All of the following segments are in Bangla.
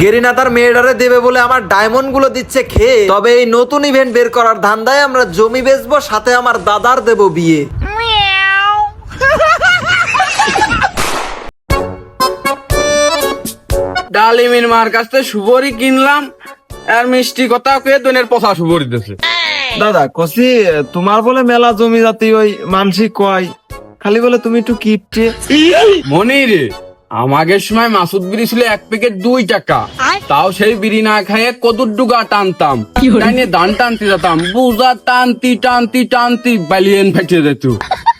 গেরিনা তার মেয়েটারে দেবে বলে আমার ডায়মন্ডগুলো দিচ্ছে খেয়ে। তবে এই নতুন ইভেন্ট বের করার ধান্দায় আমরা জমি বেচবো সাথে আমার দাদার দেব বিয়ে। ডালিমির মার কাছ থেকে সুবরি কিনলাম আর মিষ্টি কথা কয়ে দনের পচা সুবরি দিতেছে দাদা কসি তোমার বলে মেলা জমি জাতি ওই মানসিক কয় খালি বলে তুমি একটু কিপটে। মনি রে আমাকে সময় মাসুদ বিড়ি ছিল এক প্যাকেট দুই টাকা। তাও সেই বিড়ি না খাইয়ে কদুর ডুগা টানতাম। তাই ধান টানতে যেতাম। বুঝা টানতি টানতি টানতি বালিয়েন ফেটে যেত।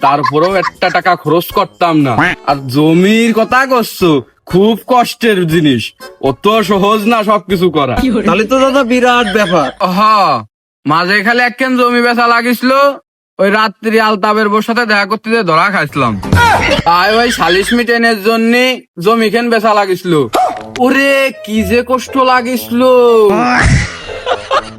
তারপরেও একটা টাকা খরচ করতাম না। আর জমির কথা করছ খুব কষ্টের জিনিস। অত সহজ না সবকিছু করা। তাহলে তো দাদা বিরাট ব্যাপার। হ মাঝে খালি একখান জমি বেচা লাগিছিল ওই রাত্রি আলতাবের বোর সাথে দেখা করতে যে ধরা খাইছিলাম। তাই ওই সালিশ মিটেনের জন্য জমি খেন বেচা লাগিছিল? ওরে কি যে কষ্ট লাগিছিল।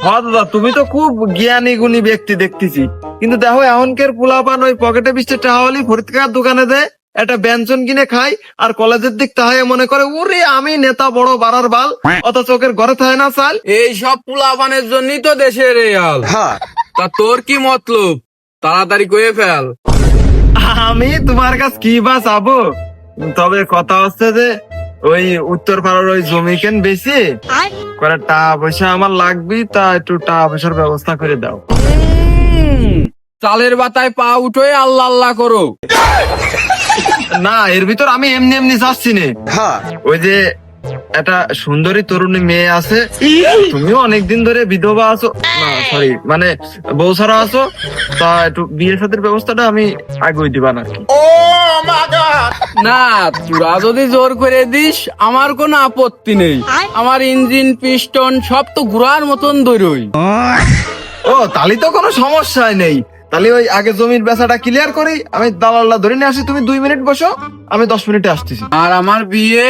হ্যাঁ দাদা তুমি তো খুব জ্ঞানী গুণী ব্যক্তি দেখতেছি। কিন্তু দেখো এমনকের পোলাপান ওই পকেটে বিশটা টাকা হলি ফরিদকার দোকানে দেয় একটা ব্যঞ্জন কিনে খাই আর কলেজের দিক তাহাই মনে করে ওরে আমি নেতা বড় বাড়ার বাল অত চোখের ঘরে থাকে না চাল? এই সব পুলাপানের জন্যই তো দেশের এই হাল। তা তোর কি মতলব? তাড়াতাড়ি কয়ে ফেল। আমি তোমার কাছ কি বা চাবো? তবে কথা হচ্ছে যে ওই উত্তর পাড়ার ওই জমি কেন বেশি? করে টাকা পয়সা আমার লাগবে তা একটু টাকা পয়সার ব্যবস্থা করে দাও। চালের বাতায় পা উঠোয় আল্লাহ আল্লাহ করো না এর ভিতর আমি এমনি এমনি যাচ্ছি নে। ওই যে একটা সুন্দরী তরুণী মেয়ে আছে। তুমিও অনেকদিন ধরে বিধবা আছো। না সরি মানে বউ ছাড়া আছো। তা একটু বিয়ে সাথের ব্যবস্থাটা আমি আগে দিবা না না তোরা যদি জোর করে দিস আমার কোনো আপত্তি নেই। আমার ইঞ্জিন পিস্টন সব তো ঘোরার মতন দৈরই। ও তাহলে তো কোনো সমস্যাই নেই। তাহলে ওই আগে জমির বেচাটা ক্লিয়ার করি আমি দালাল্লা ধরে নিয়ে আসি তুমি দুই মিনিট বসো আমি দশ মিনিটে আসতেছি। আর আমার বিয়ে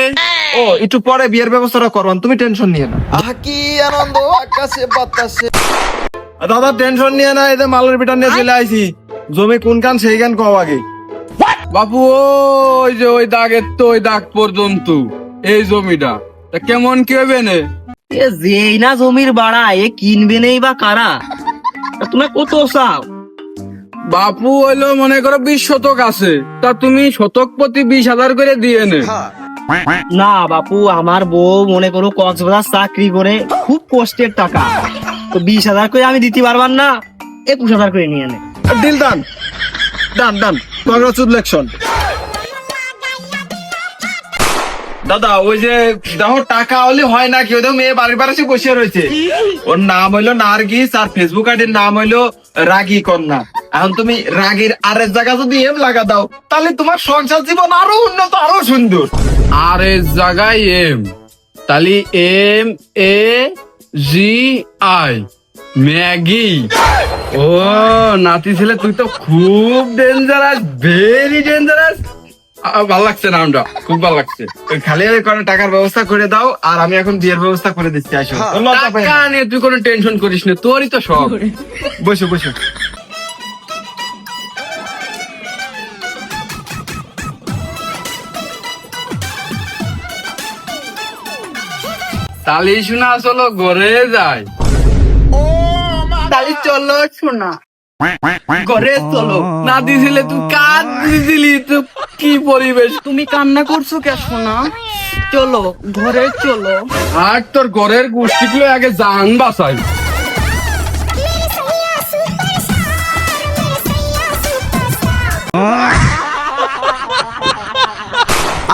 ও একটু পরে বিয়ের ব্যবস্থাটা করবান তুমি টেনশন নিয়ে না। আহ কি আনন্দ আকাশে বাতাসে। দাদা টেনশন নিয়ে না এদের মালের বিটা নিয়ে চলে আইছি। জমি কোন কান সেই গান কও আগে। বাপু ওই যে ওই দাগের তো ওই দাগ পর্যন্ত এই জমিটা। তা কেমন কি হবে নে? এ যেই না জমির বাড়া এ কিনবে নেই বা কারা? তা তুমি কত চাও? বাপু হইল মনে করো বিশ শতক আছে। তা তুমি শতক প্রতি বিশ হাজার করে দিয়ে নে। না বাপু আমার বউ মনে করো কক্সবাজার চাকরি করে খুব কষ্টের টাকা। তো বিশ হাজার করে আমি দিতে পারবার না একুশ হাজার করে নিয়ে নে। ডিল ডান ডান ডান কংগ্রাচুলেশন দাদা ওই যে দেখো টাকা হলে হয় না কেউ দেখো মেয়ে বাড়ির বাড়ি বসে রয়েছে। ওর নাম হইল নার্গিস আর ফেসবুক আইডির নাম হইল রাগী কন্যা। এখন তুমি রাগীর আরেক জায়গা যদি এম লাগা দাও তাহলে তোমার সংসার জীবন আরও উন্নত আরও সুন্দর। আর এর জায়গায় এম। তাহলে M A G I. Maggi. ও নাতি ছেলে তুই তো খুব ডেঞ্জারাস ভেরি ডেঞ্জারাস ভালো লাগছে নামটা খুব ভালো লাগছে। খালি কোনো টাকার ব্যবস্থা করে দাও আর আমি এখন বিয়ের ব্যবস্থা করে দিচ্ছি আসো। লজ্জা টাকা নিয়ে তুই কোনো টেনশন করিস না তোরই তো সব বসো বসো। তালি শোনা চলো ঘরে যায়। তালি চলো শোনা। ঘরে চলো। না দিছিলে তুই কাজ দিছিলি তো কি পরিবেশ? তুমি কান্না করছ কে শোনা? চলো ঘরে চলো। আর তোর ঘরের গোষ্ঠীগুলো আগে জান বাঁচাই।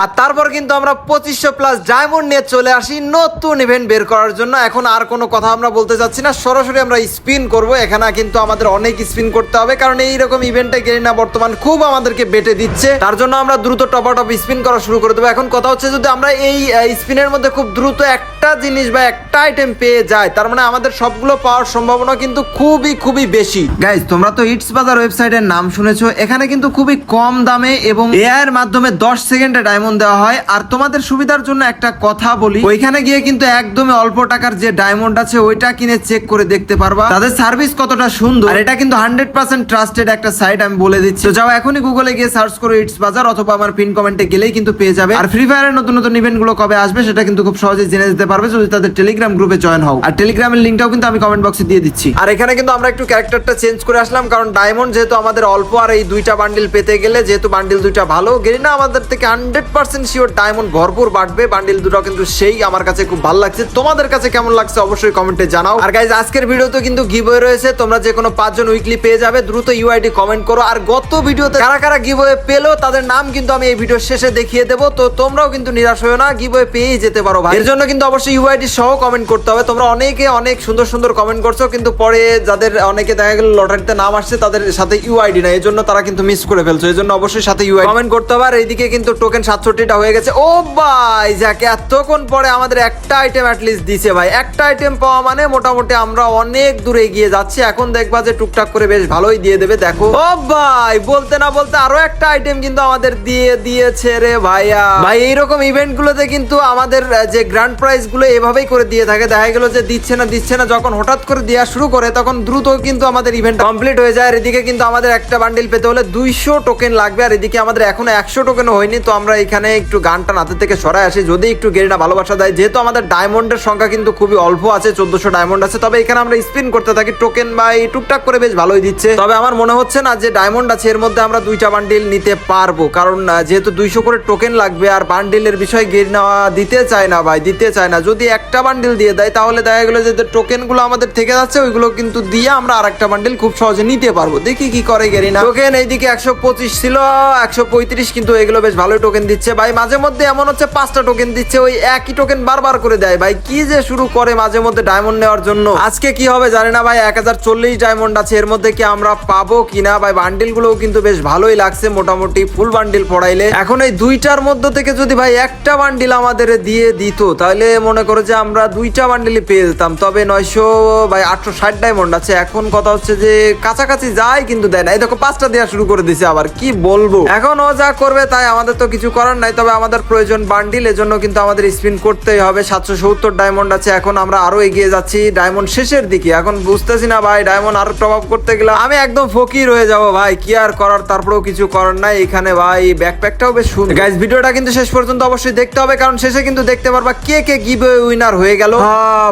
আর তারপর কিন্তু আমরা পঁচিশশো প্লাস ডায়মন্ড নিয়ে চলে আসি। নতুন ইভেন্ট বের করার জন্য। এখন আর কোনো কথা আমরা বলতে চাচ্ছি না। সরাসরি আমরা স্পিন করব। এখানে কিন্তু আমাদের অনেক স্পিন করতে হবে। কারণ এইরকম ইভেন্টে গেরিনা বর্তমান খুব আমাদেরকে বেটে দিচ্ছে। তার জন্য আমরা দ্রুত টপ আউট অফ স্পিন করা শুরু করে দেবো। এখন কথা হচ্ছে, যদি আমরা এই স্পিনের মধ্যে খুব দ্রুত একটা জিনিস বা একটা আইটেম পেয়ে যাই, তার মানে আমাদের সবগুলো পাওয়ার সম্ভাবনা কিন্তু খুবই খুবই বেশি। গাইজ তোমরা তো ইটস বাজার ওয়েবসাইটের নাম শুনেছো। এখানে কিন্তু খুবই কম দামে এবং এআই এর মাধ্যমে দশ সেকেন্ডে ডায়মন্ড ডায়মন্ড দেওয়া হয়, আর তোমাদের সুবিধার জন্য একটা কথা বলি। ওইখানে গিয়ে কিন্তু একদমই অল্প টাকার যে ডায়মন্ড আছে, ওইটা কিনে চেক করে দেখতে পারবা। তাদের সার্ভিস কতটা সুন্দর। আর এটা কিন্তু হান্ড্রেড পার্সেন্ট ট্রাস্টেড একটা সাইট আমি বলে দিচ্ছি। যাও এখনই গুগলে গিয়ে সার্চ করো ইটস বাজার অথবা আমার পিন কমেন্টে গেলেই কিন্তু পেয়ে যাবে। আর ফ্রি ফায়ারের নতুন নতুন ইভেন্টগুলো কবে আসবে, সেটা কিন্তু খুব সহজে জেনে যেতে পারবে যদি তাদের টেলিগ্রাম গ্রুপে জয়েন হও। আর টেলিগ্রামের লিঙ্কটাও কিন্তু আমি কমেন্ট বক্সে দিয়ে দিচ্ছি। আর এখানে কিন্তু আমরা একটু ক্যারেক্টারটা চেঞ্জ করে আসলাম, কারণ ডায়মন্ড যেহেতু আমাদের অল্প, আর এই দুইটা বান্ডিল পেতে গেলে যেহেতু বান্ডিল দুইটা ভালো, গেরিনা আমাদের থেকে হান্ড্রেড পার্সেন্ট শিওর ডায়মন্ড ভরপুর বাড়বে বান্ডিল দুটো কিন্তু সেই আমার কাছে খুব ভালো লাগছে। তোমাদের কাছে কেমন লাগছে অবশ্যই কমেন্টে জানাও। আর গাইজ আজকের ভিডিওতে কিন্তু গিভওয়ে রয়েছে। তোমরা যে কোনো পাঁচজন উইকলি পেয়ে যাবে। দ্রুত ইউআইডি কমেন্ট করো। আর গত ভিডিওতে কারা কারা গিভওয়ে পেল, তাদের নাম কিন্তু আমি এই ভিডিওর শেষে দেখিয়ে দেবো। তো তোমরাও কিন্তু নিরাশ হয়েও না গিভওয়ে পেয়েই যেতে পারো ভাই। এর জন্য কিন্তু অবশ্যই ইউআইডি সহ কমেন্ট করতে হবে। তোমরা অনেকে অনেক সুন্দর সুন্দর কমেন্ট করছ, কিন্তু পরে যাদের অনেকে দেখা গেল লটারিতে নাম আসছে, তাদের সাথে ইউআইডি না এই জন্য তারা কিন্তু মিস করে ফেলছো। এই জন্য অবশ্যই সাথে ইউআইডি কমেন্ট করতে হবে। আর এইদিকে কিন্তু টোকেন সাতষট্টিটা হয়ে গেছে। ও ভাই, যাকে, এতক্ষণ পরে আমাদের একটা আইটেম অ্যাটলিস্ট দিছে ভাই। একটা আইটেম পাওয়া মানে মোটামুটি আমরা অনেক দূরে এগিয়ে যাচ্ছি। এখন দেখবা যে টুকটাক করে বেশ ভালোই দিয়ে দেবে, দেখো। ও ভাই, বলতে না বলতে আরও একটা আইটেম কিন্তু আমাদের দিয়ে দিয়েছে রে ভাইয়া। ভাই, এইরকম ইভেন্ট গুলোতে কিন্তু আমাদের যে গ্র্যান্ড প্রাইজগুলো এভাবেই করে দিয়ে থাকে। দেখা গেল যে দিচ্ছে না দিচ্ছে না, যখন হঠাৎ করে দেওয়া শুরু করে, তখন দ্রুত কিন্তু আমাদের ইভেন্ট কমপ্লিট হয়ে যায়। আর এদিকে কিন্তু আমাদের একটা বান্ডিল পেতে হলে দুইশো টোকেন লাগবে। আর এদিকে আমাদের এখনও একশো টোকেন হয়নি, তো আমরা এখানে একটু গানটা নাতে থেকে সরাই আসি। যদি একটু গেরিনা ভালোবাসা দেয়, যেহেতু আমাদের ডায়মন্ডের সংখ্যা কিন্তু খুবই অল্প আছে, চোদ্দশো ডায়মন্ড আছে, তবে এখানে আমরা স্পিন করতে থাকি। টোকেন বা এই টুকটাক করে বেশ ভালোই দিচ্ছে। তবে আমার মনে হচ্ছে না যে ডায়মন্ড আছে, এর মধ্যে আমরা দুইটা বান্ডিল নিতে পারব। কারণ যেহেতু দুইশো করে টোকেন লাগবে, আর বান্ডিলের বিষয় গেরিনা দিতে চায় না ভাই, দিতে চায় না। যদি একটা বান্ডিল দিয়ে দেয়, তাহলে দেখা গেলো যে টোকেনগুলো আমাদের থেকে যাচ্ছে, ওইগুলো কিন্তু দিয়ে আমরা আর একটা বান্ডিল খুব সহজে নিতে পারব। দেখি কি করে গেরিনা। টোকেন এইদিকে একশো পঁচিশ ছিল, একশো পঁয়ত্রিশ, কিন্তু এগুলো বেশ ভালো টোকেন দিচ্ছে। ভাই। মাঝে মধ্যে এমন হচ্ছে পাঁচটা টোকেন দিচ্ছে, ওই একই টোকেন বারবার করে দেয়। ভাই, কি যে শুরু করে মাঝে মধ্যে ডায়মন্ড নেওয়ার জন্য। আজকে কি হবে জানি না ভাই, এক হাজার চল্লিশ ডায়মন্ড আছে। এর মধ্যে কি আমরা পাবো কিনা? ভাই বান্ডিল গুলোও কিন্তু বেশ ভালোই লাগছে। মোটামুটি ফুল বান্ডিল পড়াইলে। এখন এই দুইটার মধ্যে থেকে যদি ভাই একটা বান্ডিল আমাদের দিয়ে দিত, তাহলে মনে করো যে আমরা দুইটা বান্ডিলই পেয়ে যেতাম। তবে নয়শো, ভাই, আটশো ষাট ডায়মন্ড আছে। এখন কথা হচ্ছে যে কাছাকাছি যায় কিন্তু দেয় না। এই দেখো, পাঁচটা দেওয়া শুরু করে দিছে আবার। কি বলব? এখন ও যা করবে তাই আমাদের তো কিছু করার নাই, তবে আমাদের প্রয়োজন বান্ডিল এজন্য কিন্তু আমাদের স্পিন করতেই হবে। সাতশো সত্তর ডায়মন্ড আছে, এখন আমরা আরও এগিয়ে যাচ্ছি ডায়মন্ড শেষের দিকে। এখন বুঝতেছি না ভাই ডায়মন্ড আরও টপ করতে গেলে আমি একদম ফকির হয়ে যাব ভাই, কি আর করার, তারপরেও কিছু করার নাই এখানে ভাই। ব্যাকপ্যাকটাও বেশ সুন্দর। গাইজ ভিডিওটা কিন্তু শেষ পর্যন্ত অবশ্যই দেখতে হবে, কারণ শেষে কিন্তু দেখতে পারবা কে কে গিভ উইনার হয়ে গেল।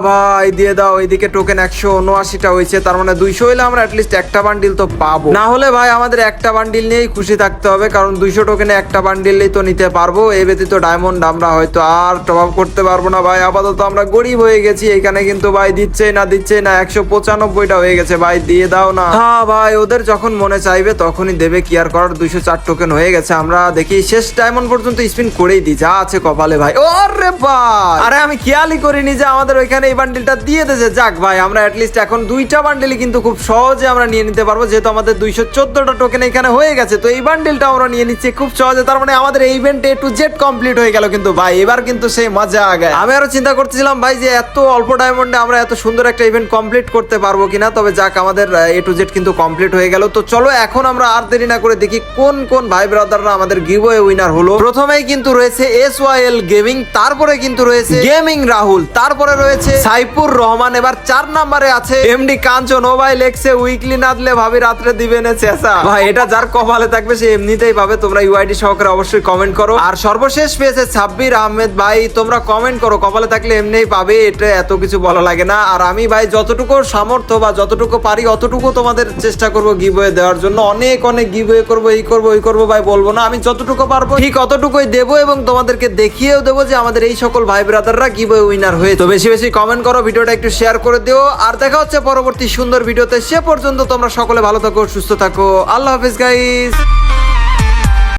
ভাই, দিয়ে দাও, এইদিকে টোকেন একশো উনআশিটা হয়েছে, তার মানে দুইশো হলে আমরা অ্যাটলিস্ট একটা বান্ডিল তো পাবো। না হলে ভাই, আমাদের একটা বান্ডিল নিয়েই খুশি থাকতে হবে, কারণ দুইশো টোকেনে একটা বান্ডিলই তো নিতে পারব। এই ব্যতীত ডায়মন্ড আমরা হয়তো আর টপ আপ করতে পারব না ভাই। আপাতত আমরা গরিব হয়ে গেছি। এখানে কিন্তু ভাই দিচ্ছে না দিচ্ছে না। একশো পঁচানব্বইটা হয়ে গেছে ভাই দিয়ে দাও না। হ্যাঁ ভাই ওদের যখন মনে চাইবে তখনই দেবে। কি আর করার দুইশো চার টোকেন হয়ে গেছে। আমরা দেখি শেষ ডায়মন্ড পর্যন্ত স্পিন করেই দিই। যা আছে কপালে ভাই। ওরে ভাই! আরে আমি খেয়ালই করিনি যে আমাদের ওইখানে এই বান্ডিলটা দিয়ে দিয়েছে যাক ভাই আমরা অ্যাটলিস্ট এখন দুইটা বান্ডিলই কিন্তু খুব সহজে আমরা নিয়ে নিতে পারব। যেহেতু আমাদের দুইশো চোদ্দটা টোকেন এখানে হয়ে গেছে তো এই বান্ডিলটা আমরা নিয়ে নিচ্ছি খুব সহজে। তার মানে আমাদের এই event A to Z complete হয়ে গেল কিন্তু ভাই, এবার কিন্তু সেই মজা আগে আমি আরও চিন্তা করতেছিলাম, ভাই, যে এত অল্প ডায়মন্ডে আমরা এত সুন্দর একটা ইভেন্ট কমপ্লিট করতে পারব কিনা, তবে যাক, আমাদের এ টু জেড কিন্তু কমপ্লিট হয়ে গেল। তো চলো, এখন আমরা আর দেরি না করে দেখি কোন কোন ভাই ব্রাদাররা আমাদের গিভওয়ে উইনার হলো। প্রথমেই কিন্তু রয়েছে এস ওয়াইএল গেমিং তারপরে কিন্তু রয়েছে গেমিং রাহুল তারপরে রয়েছে সাইপুর রহমান এবার চার নাম্বারে আছে এমডি কাঞ্চন ও ভাই লেখছে উইকলি না দিলে ভাবি রাত্রে দিবে না চেঁচা ভাই, এটা যার কপালে থাকবে, সে এমনিতেই পাবে, তোমরা ইউআইডি সহকারে অবশ্যই কমেন্ট করো। আর সর্বশেষ পেয়েছে সাব্বির আহমেদ। ভাই, তোমরা কমেন্ট করো। কপালে থাকলে এমনিই পাবে, এটা এত কিছু বলা লাগে না। আর আমি ভাই, যতটুকু সামর্থ্য বা যতটুকু পারি, অতটুকু তোমাদের চেষ্টা করব গিভওয়ে দেওয়ার জন্য। অনেক অনেক গিভওয়ে করব, এই করব, ওই করব ভাই, বলব না। আমি যতটুকু পারব, ঠিক অতটুকুই দেবো এবং তোমাদেরকে দেখিয়েও দেবো যে আমাদের এই সকল ভাই ব্রাদাররা গিভওয়ে উইনার হয়ে তো বেশি বেশি কমেন্ট করো, ভিডিওটা একটু শেয়ার করে দিও। আর দেখা হচ্ছে পরবর্তী সুন্দর ভিডিওতে। সে পর্যন্ত তোমরা সকলে ভালো থাকো, সুস্থ থাকো। আল্লাহ হাফিজ গাইস